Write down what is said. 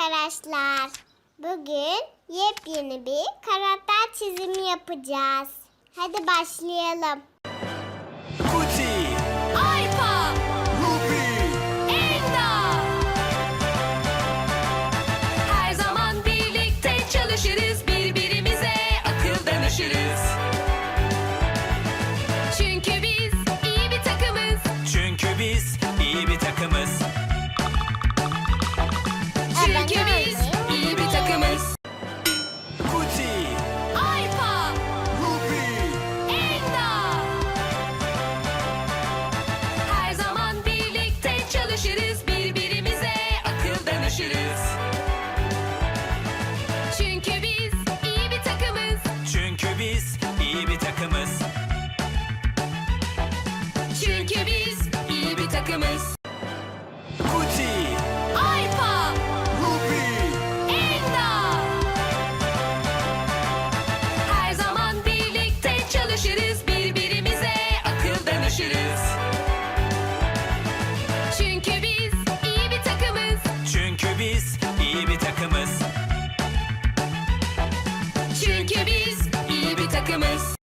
arkadaşlar. Bugün yepyeni bir karakter çizimi yapacağız. Hadi başlayalım. Kuti, Aypa, Ruby, Enda. Her zaman birlikte çalışırız, birbirimize akıl danışırız. Çünkü biz iyi bir takımız. çünkü biz Peace. iyi bir takımız. Çünkü biz iyi bir takımız.